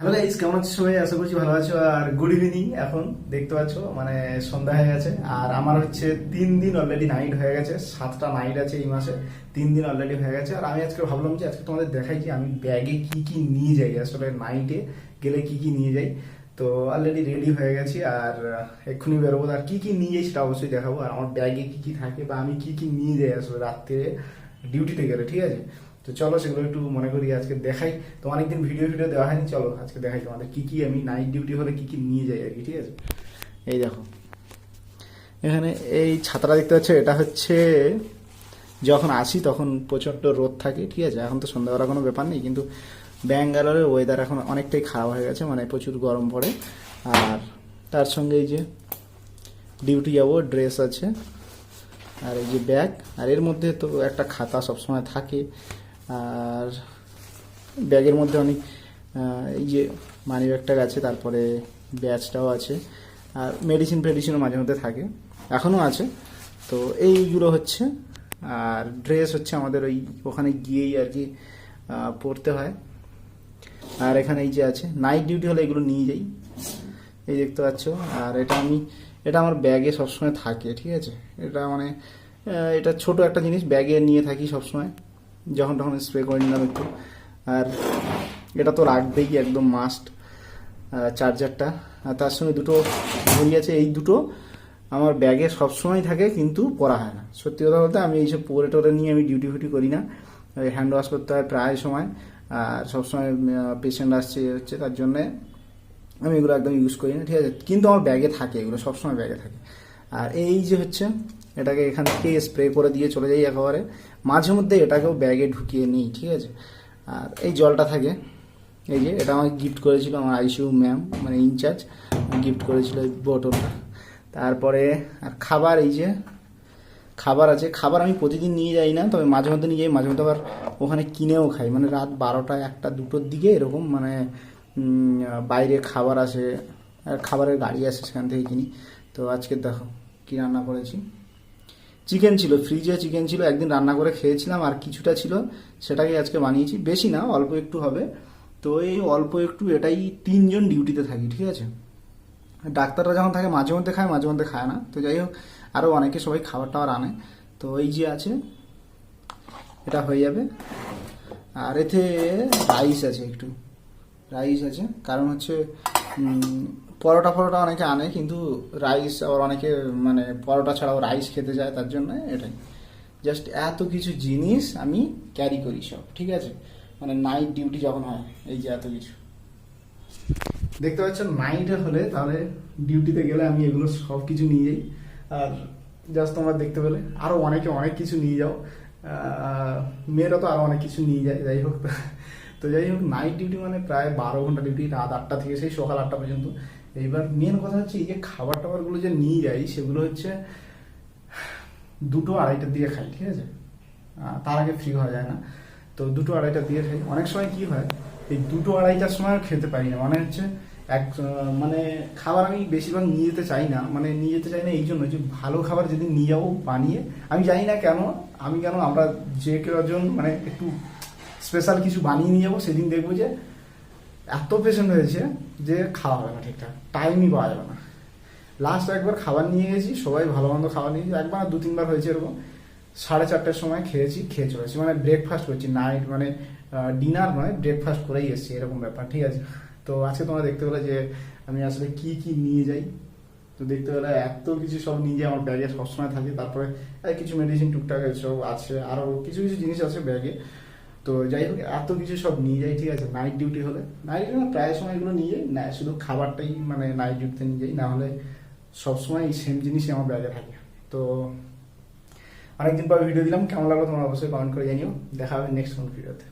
Hello guys কেমন আছো সবাই? আশা করছি ভালো আছো আর গুড ইভিনিং এখন, দেখতে পাচ্ছ মানে সন্ধ্যা হয়ে গেছে। আর আমার হচ্ছে তিন দিন অলরেডি নাইট হয়ে গেছে, সাতটা নাইট আছে এই মাসে, তিন দিন অলরেডি হয়ে গেছে। আর আমি আজকে ভাবলাম যে আজকে তোমাদের দেখাই যে আমি ব্যাগে কি কি নিয়ে যাই, আসলে নাইটে গেলে কি কি নিয়ে যাই। তো অলরেডি রেডি হয়ে গেছি, আর এক্ষুনি বেরোবো। আর কি কি নিয়ে যাই সেটা অবশ্যই দেখাবো। আর আমার ব্যাগে কি কি থাকে বা আমি কি কি নিয়ে যাই আসলে রাত্রে ডিউটিতে গেলে, ঠিক আছে? তো চলো সেগুলো একটু মনে করি, আজকে দেখাই। তো অনেকদিন ভিডিও ভিডিও দেওয়া হয়নি, চলো আজকে দেখাই তোমাদের কী কী আমি নাইট ডিউটি হলে কী কী নিয়ে যাই আর কি, ঠিক আছে? এই দেখো। এখানে এই ছাতাটা দেখতে পাচ্ছ, এটা হচ্ছে যখন আসি তখন প্রচণ্ড রোদ থাকে, ঠিক আছে? এখন তো সন্ধ্যাবেলা কোনো ব্যাপার নেই, কিন্তু ব্যাঙ্গালোরের ওয়েদার এখন অনেকটাই খারাপ হয়ে গেছে মানে প্রচুর গরম পড়ে। আর তার সঙ্গে এই যে ডিউটি যাব ড্রেস আছে, আর এই যে ব্যাগ আর এর মধ্যে তো একটা খাতা সবসময় থাকে। আর ব্যাগের মধ্যে অনেক এই যে মানি ব্যাগটা আছে তারপরে ব্যাচটাও আছে, আর মেডিসিন ফেডিসিনও মাঝে মধ্যে থাকে, এখনও আছে। তো এইগুলো হচ্ছে, আর ড্রেস হচ্ছে আমাদের ওই ওখানে গিয়েই আর কি পরতে হয়। আর এখানে এই যে আছে নাইট ডিউটি হলে এগুলো নিয়ে যাই। এই দেখতে পাচ্ছ, আর এটা আমি, এটা আমার ব্যাগে সবসময় থাকে, ঠিক আছে? এটা মানে এটা ছোট একটা জিনিস, ব্যাগে নিয়ে থাকি সবসময়। যখন তখন স্প্রে করে নিলাম একটু। আর এটা তো রাখবেই, একদম মাস্ট চার্জারটা আর তার সঙ্গে দুটো ঘড়ি আছে, এই দুটো আমার ব্যাগে সবসময় থাকে, কিন্তু পরা হয় না। সত্যি কথা বলতে আমি এইসব পরে টোরে নিয়ে আমি ডিউটি ফিউটি করি না। হ্যান্ড ওয়াশ করতে হয় প্রায় সময়। আর সবসময় পেশেন্ট আসছে হচ্ছে, তার জন্যে আমি এগুলো একদম ইউজ করি না, ঠিক আছে? কিন্তু আমার ব্যাগে থাকে এগুলো, সবসময় ব্যাগে থাকে। আর এই যে হচ্ছে, এটাকে এখান থেকে স্প্রে করে দিয়ে চলে যাই একেবারে। মাঝে মধ্যে এটাকেও ব্যাগে ঢুকিয়ে নিই, ঠিক আছে? আর এই জলটা থাকে। এই যে, এটা আমাকে গিফট করেছিল আমার আইসিউ ম্যাম মানে ইনচার্জ গিফট করেছিল এই বোতলটা তারপরে, আর খাবার এই যে, খাবার আছে। খাবার আমি প্রতিদিন নিয়ে যাই না, তবে মাঝে মধ্যে নিয়ে যাই, মাঝে মধ্যে আবার ওখানে কিনেও খাই। মানে রাত বারোটা একটা দুটোর দিকে এরকম মানে বাইরে খাবার আসে খাবারের গাড়ি আসে সেখান থেকে কিনি। তো আজকে দেখো, কি রান্না করেছি। চিকেন ছিল ফ্রিজে চিকেন ছিল, একদিন রান্না করে খেয়েছিলাম আর কিছুটা ছিল সেটাকে আজকে বানিয়েছি। বেশি না, অল্প একটু হবে। তো এই অল্প একটু এটাই তিনজন ডিউটিতে থাকি, ঠিক আছে? ডাক্তাররা যখন থাকে, মাঝে মধ্যে খায়, মাঝে মধ্যে খায় না। তো যাই হোক আরও অনেকে সবাই খাবার টাবার আনে। তো এই যে আছে, এটা হয়ে যাবে। আর এতে রাইস আছে একটু। রাইস আছে, কারণ হচ্ছে পরোটা ফরোটা অনেকে আনে, কিন্তু রাইস আবার অনেকে মানে পরোটা ছাড়াও রাইস খেতে যায় তার জন্য এটাই। জাস্ট এত কিছু জিনিস আমি ক্যারি করি সব, ঠিক আছে? মানে নাইট ডিউটি যখন হয়, এই যে এত কিছু। দেখতে পাচ্ছ নাইটে হলে তাহলে ডিউটিতে গেলে আমি এগুলো সব কিছু নিয়ে যাই। আর জাস্ট তোমরা দেখতে পেলে আরও অনেকে অনেক কিছু নিয়ে যাও। মেয়েরা তো আরও অনেক কিছু নিয়ে যায়, যাই হোক। তো যাই হোক নাইট ডিউটি মানে প্রায় বারো ঘণ্টা ডিউটি রাত আটটা থেকে সেই সকাল আটটা পর্যন্ত। এইবার মেন কথা হচ্ছে এই যে খাবার টাবারগুলো যে নিয়ে যাই, সেগুলো হচ্ছে দুটো আড়াইটার দিকে খাই, ঠিক আছে? তার আগে ফ্রি হওয়া যায় না। তো দুটো আড়াইটার দিকে খাই। অনেক সময় কি হয়, এই দুটো আড়াইটার সময় খেতে পারি না। মানে হচ্ছে এক মানে খাবার আমি বেশিরভাগ নিয়ে যেতে চাই না। মানে নিয়ে যেতে চাই না এই জন্য যে ভালো খাবার যেদিন নিয়ে যাব, বানিয়ে, আমি জানি না কেন, আমি কেন আমরা যে কেউজন মানে একটু স্পেশাল কিছু বানিয়ে নিয়ে যাব, সেদিন দেখব যে এত পেশেন্ট হয়েছে যে খাওয়া হবে না ঠিকঠাক। টাইমই পাওয়া যাবে না। লাস্ট একবার খাবার নিয়ে গেছি, সবাই ভালো মন্দ খাবার নিয়ে একবার দু, তিনবার হয়েছে এরকম। সাড়ে চারটার সময় খেয়েছি, খেয়ে চলেছি। মানে ব্রেকফাস্ট করছি নাইট মানে ডিনার নয় ব্রেকফাস্ট করেই এসেছি, এরকম ব্যাপার, ঠিক আছে? তো আজকে তোমরা দেখতে পেলে যে আমি আসলে কি কি নিয়ে যাই। তো দেখতে পেলে এত কিছু সব নিয়ে যাই, আমার ব্যাগে সবসময় থাকে। তারপরে কিছু মেডিসিন টুকটাক সব আছে আরও কিছু কিছু জিনিস আছে ব্যাগে তো যাই হোক, এত কিছু সব নিয়ে যাই, ঠিক আছে? নাইট ডিউটি হলে। নাইট ডিউটি প্রায় সময় এগুলো নিয়ে যাই, না, শুধু খাবারটাই মানে নাইট ডিউটিতে নিয়ে যাই, না হলে সবসময় এই সেম জিনিসই আমার ব্যাগে থাকে। তো অনেকদিন পর ভিডিও দিলাম, কেমন লাগল তোমার অবশ্যই কমেন্ট করে জানিও। দেখা হবে নেক্সট কোন ভিডিওতে